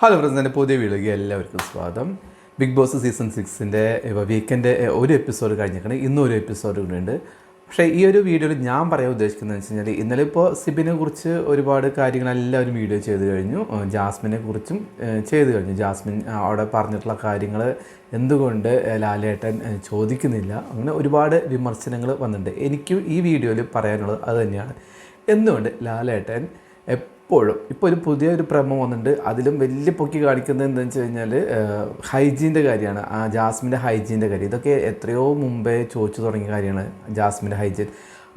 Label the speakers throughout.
Speaker 1: Hello friends പുതിയ വീഡിയോയ്ക്ക് എല്ലാവർക്കും സ്വാഗതം. ബിഗ് ബോസ് സീസൺ സിക്സിന്റെ വീക്കെൻഡ് ഒരു എപ്പിസോഡ് കഴിഞ്ഞിരിക്കണം. ഇന്നും ഒരു എപ്പിസോഡ് കൂടെയുണ്ട് പക്ഷേ ഈ ഒരു വീഡിയോയിൽ ഞാൻ പറയാൻ ഉദ്ദേശിക്കുന്നത് വെച്ച് കഴിഞ്ഞാൽ ഇന്നലെ ഇപ്പോൾ സിബിനെ കുറിച്ച് ഒരുപാട് കാര്യങ്ങൾ എല്ലാവരും വീഡിയോ ചെയ്ത് കഴിഞ്ഞു. ജാസ്മിനെ കുറിച്ചും ചെയ്ത് കഴിഞ്ഞു. ജാസ്മിൻ അവിടെ പറഞ്ഞിട്ടുള്ള കാര്യങ്ങൾ എന്തുകൊണ്ട് ലാലേട്ടൻ ചോദിക്കുന്നില്ല. അങ്ങനെ ഒരുപാട് വിമർശനങ്ങൾ വന്നിട്ടുണ്ട്. എനിക്കും ഈ വീഡിയോയിൽ പറയാനുള്ളത് അത് തന്നെയാണ്. എന്തുകൊണ്ട് ലാലേട്ടൻ എപ്പോഴും ഇപ്പോൾ ഒരു പുതിയ ഒരു പ്രമോ വന്നിട്ടുണ്ട് അതിലും വലിയ പൊക്കി കാണിക്കുന്നത് എന്താണെന്ന് വെച്ച് കഴിഞ്ഞാൽ ഹൈജീന്റെ കാര്യമാണ്. ആ ജാസ്മിന്റെ ഹൈജീന്റെ കാര്യം. ഇതൊക്കെ എത്രയോ മുമ്പേ ചോദിച്ചു തുടങ്ങിയ കാര്യമാണ് ജാസ്മിന്റെ ഹൈജീൻ.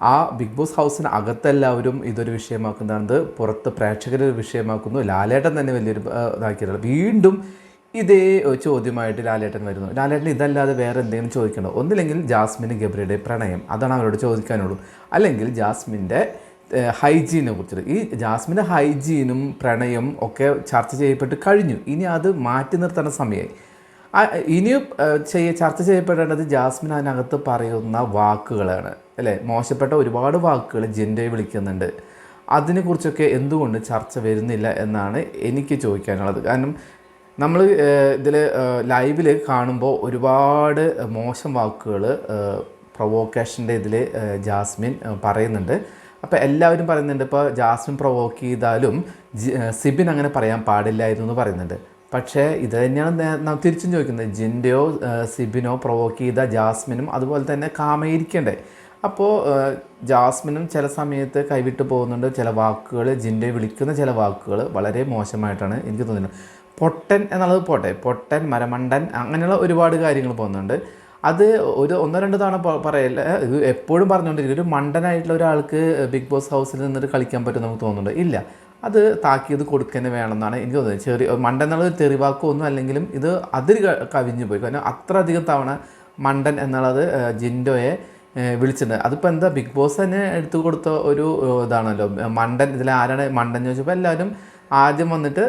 Speaker 1: ആ ബിഗ് ബോസ് ഹൗസിന് അകത്തെല്ലാവരും ഇതൊരു വിഷയമാക്കുന്നതാണ് പുറത്ത് പ്രേക്ഷകരെ ഒരു വിഷയമാക്കുന്നു. ലാലേട്ടൻ തന്നെ വലിയൊരു ഇതാക്കിയിട്ടുള്ളത് വീണ്ടും ഇതേ ചോദ്യമായിട്ട് ലാലേട്ടൻ വരുന്നു. ലാലേട്ടൻ ഇതല്ലാതെ വേറെ എന്തെങ്കിലും ചോദിക്കണോ? ഒന്നില്ലെങ്കിൽ ജാസ്മിൻ ഗബ്രിയുടെ പ്രണയം. അതാണ് അവരോട് ചോദിക്കാനുള്ളൂ. അല്ലെങ്കിൽ ജാസ്മിന്റെ ഹൈജീനെ കുറിച്ചിട്ട്. ഈ ജാസ്മിന്റെ ഹൈജീനും പ്രണയം ഒക്കെ ചർച്ച ചെയ്യപ്പെട്ട് കഴിഞ്ഞു. ഇനി അത് മാറ്റി നിർത്തേണ്ട സമയമായി ഇനിയും ചെയ്യ ചർച്ച ചെയ്യപ്പെടേണ്ടത് ജാസ്മിൻ അതിനകത്ത് പറയുന്ന വാക്കുകളാണ്. അല്ലേ? മോശപ്പെട്ട ഒരുപാട് വാക്കുകൾ ജിൻഡയെ വിളിക്കുന്നുണ്ട്. അതിനെക്കുറിച്ചൊക്കെ എന്തുകൊണ്ട് ചർച്ച വരുന്നില്ല എന്നാണ് എനിക്ക് ചോദിക്കാനുള്ളത്. കാരണം നമ്മൾ ഇതിൽ ലൈവിൽ കാണുമ്പോൾ ഒരുപാട് മോശം വാക്കുകൾ പ്രൊവോക്കേഷന്റെ ഇതിൽ ജാസ്മിൻ പറയുന്നുണ്ട്. അപ്പോൾ എല്ലാവരും പറയുന്നുണ്ട് ഇപ്പോൾ ജാസ്മിൻ പ്രൊവോക്ക് ചെയ്താലും സിബിൻ അങ്ങനെ പറയാൻ പാടില്ലായിരുന്നു എന്ന് പറയുന്നുണ്ട്. പക്ഷേ ഇത് തന്നെയാണ് തിരിച്ചും ചോദിക്കുന്നത് ജിന്റെയോ സിബിനോ പ്രൊവോക്ക് ചെയ്ത ജാസ്മിനും അതുപോലെ തന്നെ കാമയിരിക്കണ്ടേ അപ്പോൾ ജാസ്മിനും ചില സമയത്ത് കൈവിട്ട് പോകുന്നുണ്ട് ചില വാക്കുകൾ ജിന്റെ വിളിക്കുന്ന ചില വാക്കുകൾ വളരെ മോശമായിട്ടാണ് എനിക്ക് തോന്നുന്നത്. പൊട്ടൻ എന്നുള്ളത് പോട്ടെ പൊട്ടൻ മരമണ്ടൻ അങ്ങനെയുള്ള ഒരുപാട് കാര്യങ്ങൾ പോകുന്നുണ്ട്. അത് ഒരു ഒന്നോ രണ്ടോ തവണ പറയല്ല. ഇത് എപ്പോഴും പറഞ്ഞുകൊണ്ടിരിക്കും. ഒരു മണ്ടനായിട്ടുള്ള ഒരാൾക്ക് ബിഗ് ബോസ് ഹൗസിൽ നിന്നിട്ട് കളിക്കാൻ പറ്റും നമുക്ക് തോന്നുന്നുണ്ട്. ഇല്ല. അത് താക്കീത് കൊടുക്കുന്നത് വേണമെന്നാണ് എനിക്ക് തോന്നുന്നത്. ചെറിയ മണ്ടൻ എന്നുള്ളത് തെറിവാക്കോ ഒന്നും അല്ലെങ്കിലും ഇത് അതിര് കവിഞ്ഞു പോയി. കാരണം അത്ര അധികം തവണ മണ്ടൻ എന്നുള്ളത് ജിൻഡോയെ വിളിച്ചിട്ടുണ്ട്. അതിപ്പോൾ എന്താ ബിഗ് ബോസ് തന്നെ എടുത്തു കൊടുത്ത ഒരു ഇതാണല്ലോ. മണ്ടൻ ഇതിൽ ആരാണ് മണ്ടൻ ചോദിച്ചപ്പോൾ എല്ലാവരും ആദ്യം വന്നിട്ട്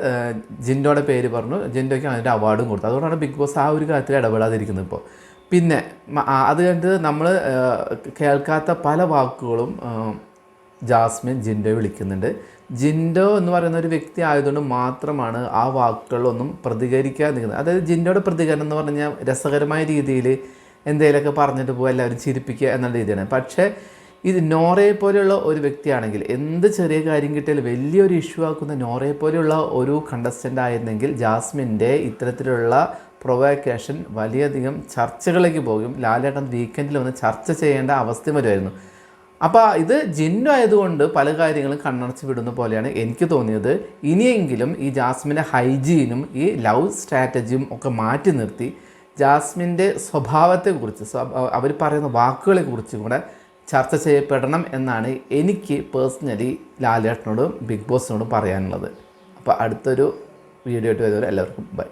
Speaker 1: ജിൻഡോയുടെ പേര് പറഞ്ഞു. ജിൻഡോയ്ക്ക് അതിന്റെ അവാർഡും കൊടുത്തു അതുകൊണ്ടാണ് ബിഗ് ബോസ് ആ ഒരു കാര്യത്തിൽ ഇടപെടാതിരിക്കുന്നത് ഇപ്പോൾ പിന്നെ അത് കഴിഞ്ഞിട്ട് നമ്മൾ കേൾക്കാത്ത പല വാക്കുകളും ജാസ്മിൻ ജിൻഡോ വിളിക്കുന്നുണ്ട്. ജിൻഡോ എന്ന് പറയുന്ന ഒരു വ്യക്തി ആയതുകൊണ്ട് മാത്രമാണ് ആ വാക്കുകളിലൊന്നും പ്രതികരിക്കാൻ നിൽക്കുന്നത്. അതായത് ജിൻഡോയുടെ പ്രതികരണം എന്ന് പറഞ്ഞാൽ രസകരമായ രീതിയിൽ എന്തെങ്കിലുമൊക്കെ പറഞ്ഞിട്ട് പോകുക എല്ലാവരും ചിരിപ്പിക്കുക എന്നുള്ള രീതിയാണ്. പക്ഷേ ഇത് നോറയെ പോലെയുള്ള ഒരു വ്യക്തിയാണെങ്കിൽ എന്ത് ചെറിയ കാര്യം കിട്ടിയാലും വലിയൊരു ഇഷ്യൂ ആക്കുന്ന നോറയെ പോലെയുള്ള ഒരു കണ്ടസ്റ്റന്റ് ആയിരുന്നെങ്കിൽ ജാസ്മിന്റെ ഇത്തരത്തിലുള്ള പ്രൊവോക്കേഷൻ വലിയധികം ചർച്ചകളിലേക്ക് പോകും. ലാലേട്ടൻ വീക്കെൻഡിൽ വന്ന് ചർച്ച ചെയ്യേണ്ട അവസ്ഥ വരുമായിരുന്നു. അപ്പോൾ ഇത് ജിന്നു ആയതുകൊണ്ട് പല കാര്യങ്ങളും കണ്ണടച്ച് വിടുന്ന പോലെയാണ് എനിക്ക് തോന്നിയത്. ഇനിയെങ്കിലും ഈ ജാസ്മിന്റെ ഹൈജീനും ഈ ലവ് സ്ട്രാറ്റജിയും ഒക്കെ മാറ്റി നിർത്തി ജാസ്മിന്റെ സ്വഭാവത്തെക്കുറിച്ച് അവർ പറയുന്ന വാക്കുകളെ കുറിച്ചും കൂടെ ചർച്ച ചെയ്യപ്പെടണം എന്നാണ് എനിക്ക് പേഴ്സണലി ലാലേട്ടനോടും ബിഗ് ബോസിനോടും പറയാനുള്ളത്. അപ്പോൾ അടുത്തൊരു വീഡിയോ ആയിട്ട് വരുന്നവരെ എല്ലാവർക്കും ബൈ